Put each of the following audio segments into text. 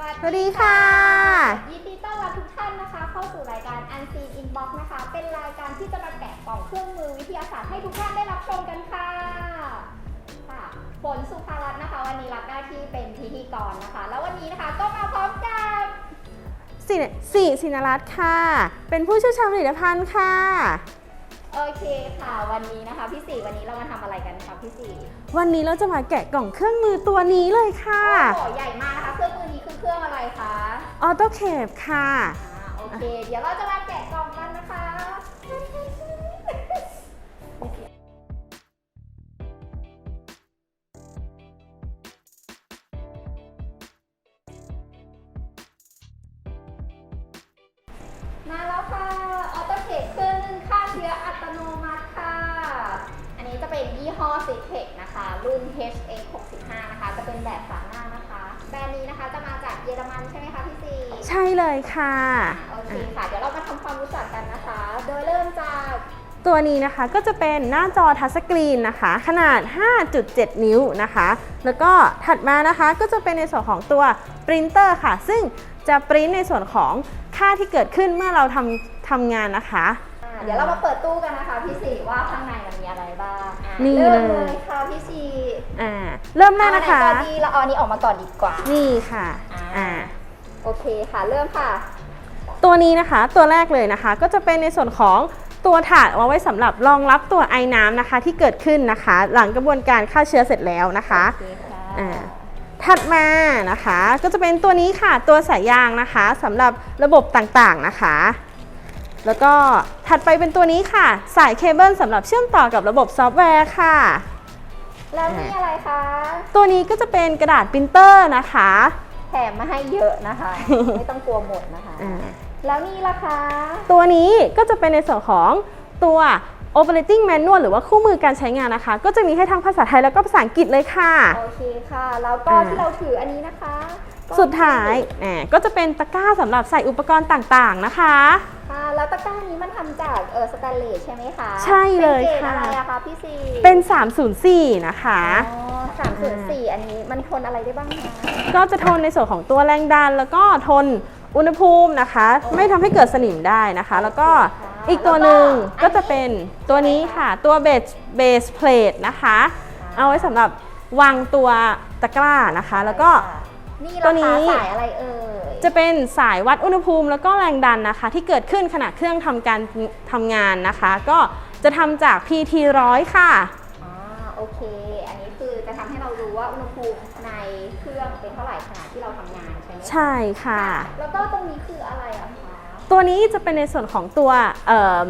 สวัสดีค่ะ ยินดีต้อนรับทุกท่านนะคะ เข้าสู่รายการ Unseen Inbox นะคะ เป็นรายการที่จะมาแกะกล่องเครื่องมือวิทยาศาสตร์ให้ทุกท่านได้รับชมกันค่ะค่ะฝนสุภารัตน์นะคะ วันนี้รับหน้าที่เป็นพิธีกรนะคะ แล้ววันนี้นะคะก็มาพร้อมกับสิสิสินรัตน์ค่ะ เป็นผู้เชี่ยวชาญผลิตภัณฑ์ค่ะ โอเคค่ะ วันนี้นะคะพี่สี่วันนี้เรามาทำอะไรกันคะพี่สี่วันนี้เราจะมาแกะกล่องเครื่องมือตัวนี้เลยค่ะ โอ้โหใหญ่มากนะคะเครื่องมือนี้คือ ออโตเคปค่ะ อ่าโอเค เดี๋ยวเราจะมาแกะกล่องกันนะคะ มาแล้วค่ะ ออโตเทคเครื่องหนึ่งฆ่าเชื้ออัตโนมัติค่ะ อันนี้จะเป็นยี่ห้อ c t e c นะคะ รุ่น HX 65 นะคะ จะเป็นแบบฝาหน้านะคะ แบรนด์นี้นะคะจะมาจากเยอรมันใช่ไหมคะพี่ ใช่เลยค่ะ โอเคค่ะ เดี๋ยวเรามาทำความรู้จักกันนะคะ โดยเริ่มจากตัวนี้นะคะก็จะเป็นหน้าจอทัชสกรีนนะคะ ขนาด 5.7 นิ้วนะคะ แล้วก็ถัดมานะคะก็จะเป็นในส่วนของตัวปรินเตอร์ค่ะ ซึ่งจะปริ้นในส่วนของค่าที่เกิดขึ้นเมื่อเราทำทำงานนะคะ อ่าเดี๋ยวเรามาเปิดตู้กันนะคะพี่สีว่าข้างในมันมีอะไรบ้างอ่านี่เริ่มเลยเลยค่ะพี่สีอ่าเริ่มแรกนะคะ เอาอันไหก่อนดีเราเอาอันนี้ออกมาก่อนดีกว่า นี่ค่ะอ่า อ่า โอเคค่ะเริ่มค่ะ ตัวนี้นะคะตัวแรกเลยนะคะ ก็จะเป็นในส่วนของตัวถาดเอาไว้สำหรับรองรับตัวไอ้น้ำนะคะ ที่เกิดขึ้นนะคะ หลังกระบวนการฆ่าเชื้อเสร็จแล้วนะคะโอเคค่ะอ่าถัดมานะคะ ก็จะเป็นตัวนี้ค่ะตัวสายยางนะคะสำหรับระบบต่างๆนะคะ แล้วก็ถัดไปเป็นตัวนี้ค่ะ สายเคเบิลสำหรับเชื่อมต่อกับระบบซอฟต์แวร์ค่ะ แล้วนี่อะไรคะ ตัวนี้ก็จะเป็นกระดาษปรินเตอร์นะคะ แถมมาให้เยอะนะคะ ไม่ต้องกลัวหมดนะคะ อ่า แล้วนี่ล่ะคะ ตัวนี้ก็จะเป็นในส่วนของตัว operating manual หรือว่าคู่มือการใช้งานนะคะ ก็จะมีให้ทั้งภาษาไทยแล้วก็ภาษาอังกฤษเลยค่ะ โอเคค่ะ แล้วก็อ่า ที่เราถืออันนี้นะคะก็สุดท้ายแหมก็จะเป็นตะกร้าสำหรับใส่อุปกรณ์ต่างๆนะคะ ค่ะแล้วตะกร้านี้มันทำจากเออสแตนเลสใช่ไหมคะใช่เลยป็นกรดค่ะอะไรอะคะพี่ซีเป็น 304 นะคะ อ๋อ สามส่วนสี่อันนี้มันทนอะไรได้บ้างคะ ก็จะทนในส่วนของตัวแรงดัน แล้วก็ทนอุณหภูมินะคะ ไม่ทำให้เกิดสนิมได้นะคะ แล้วก็อีกตัวหนึ่งก็จะเป็นตัวนี้ค่ะ ตัวเบสเบสเพลทนะคะ เอาไว้สำหรับวางตัวตะกร้านะคะ แล้วก็นี่ตัราวนี้คาสายอะไรเอ่ยจะเป็นสายวัดอุณหภูมิ แล้วก็แรงดันนะคะ ที่เกิดขึ้นขณะเครื่องทำการทำงานนะคะ ก็จะทำจาก PT 100 ค่ะ อ่าโอเคอั นนี้คือจะทำให้เรารู้ว่าอุณหภูมิในเครื่องเป็นเท่าไหร่ขณะที่เราทำงานใช่ไหมคะใช่ค่ะ แล้วก็ตรงนี้คืออะไรอะคะตัวนี้จะเป็นในส่วนของตัวเอิ่ม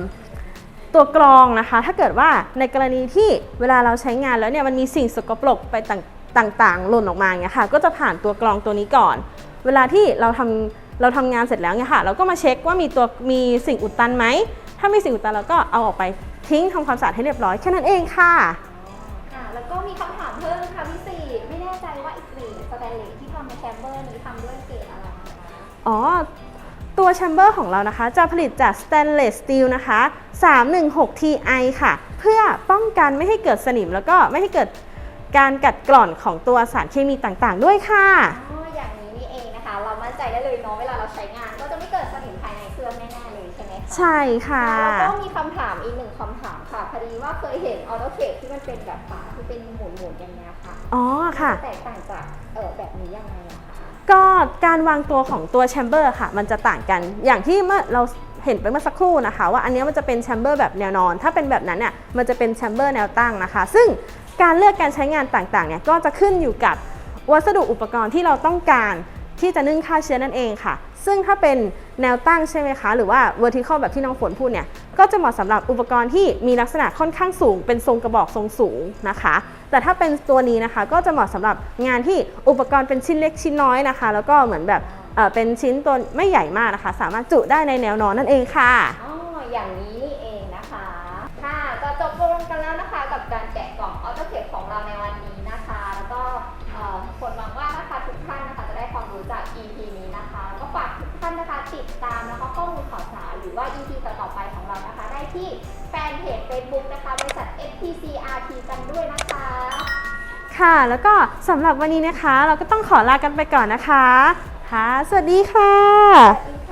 ตัวกรองนะคะ ถ้าเกิดว่าในกรณีที่เวลาเราใช้งานแล้วเนี่ยมันมีสิ่งสกปรกไปต่างต่างๆหล่นออกมาอย่างเงี้ยค่ะ ก็จะผ่านตัวกรองตัวนี้ก่อน เวลาที่เราทำเราทำงานเสร็จแล้วเนี่ยค่ะ เราก็มาเช็คว่ามีตัวมีสิ่งอุดตันไหม ถ้ามีสิ่งอุดตันเราก็เอาออกไปทิ้งทำความสะอาดให้เรียบร้อยแค่นั้นเองค่ะค่ะแล้ว ก็มีคำถามเพิ่มค่ะพี่สี่ไม่แน่ใจว่าอีกเกรดสแตนเลสที่ทำในแชมเบอร์นี้ทำด้วยเกรดอะไรนะคะ อ๋อ ตัวแชมเบอร์ของเรานะคะ จะผลิตจากสแตนเลสสตีลนะคะ 316 Ti ค่ะ เพื่อป้องกันไม่ให้เกิดสนิม แล้วก็ไม่ให้เกิดการกัดกร่อนของตัวสารเคมีต่างๆ ด้วยค่ะ อ๋อ อย่างนี้นี่เองนะคะ เรามั่นใจได้เลยเนาะเวลาเราใช้งาน ใช่ไหมคะใช่ค่ะ แล้วก็มีคำถามอีกหนึ่งคำถามค่ะพอดีว่าเคยเห็นออโตเคที่มันเป็นแบบฝาที่เป็นหมุนๆอย่างเงี้ยค่ะอ๋อค่ะ แตกต่างจากเออแบบนี้ยังไงอะคะก็การวางตัวของตัวแชมเบอร์ค่ะ มันจะต่างกันอย่างที่เมื่อเราเห็นไปเมื่อสักครู่นะคะ ว่าอันเนี้ยมันจะเป็นแชมเบอร์แบบแนวนอน ถ้าเป็นแบบนั้นเนี่ยมันจะเป็นแชมเบอร์แนวตั้งนะคะ ซึ่งการเลือกการใช้งานต่างๆเนี่ยก็จะขึ้นอยู่กับวัสดุอุปกรณ์ที่เราต้องการที่จะนึ่งฆ่าเชื้อนั่นเองค่ะ ซึ่งถ้าเป็น แนวตั้งใช่ไหมคะ หรือว่า vertical แบบที่น้องฝนพูดเนี่ย ก็จะเหมาะสำหรับอุปกรณ์ที่มีลักษณะค่อนข้างสูง เป็นทรงกระบอกทรงสูงนะคะ แต่ถ้าเป็นตัวนี้นะคะก็จะเหมาะสำหรับงานที่อุปกรณ์เป็นชิ้นเล็กชิ้นน้อยนะคะ แล้วก็เหมือนแบบเอ่อเป็นชิ้นตัวไม่ใหญ่มากนะคะ สามารถจุได้ในแนวนอนนั่นเองค่ะ อ๋อ อย่างนี้นี่เอง ที่แฟนเพจ Facebook นะคะบริษัท FTCRT กันด้วยนะคะ ค่ะ แล้วก็สำหรับวันนี้นะคะ เราก็ต้องขอลากันไปก่อนนะคะ ค่ะ สวัสดีค่ะ สวัสดี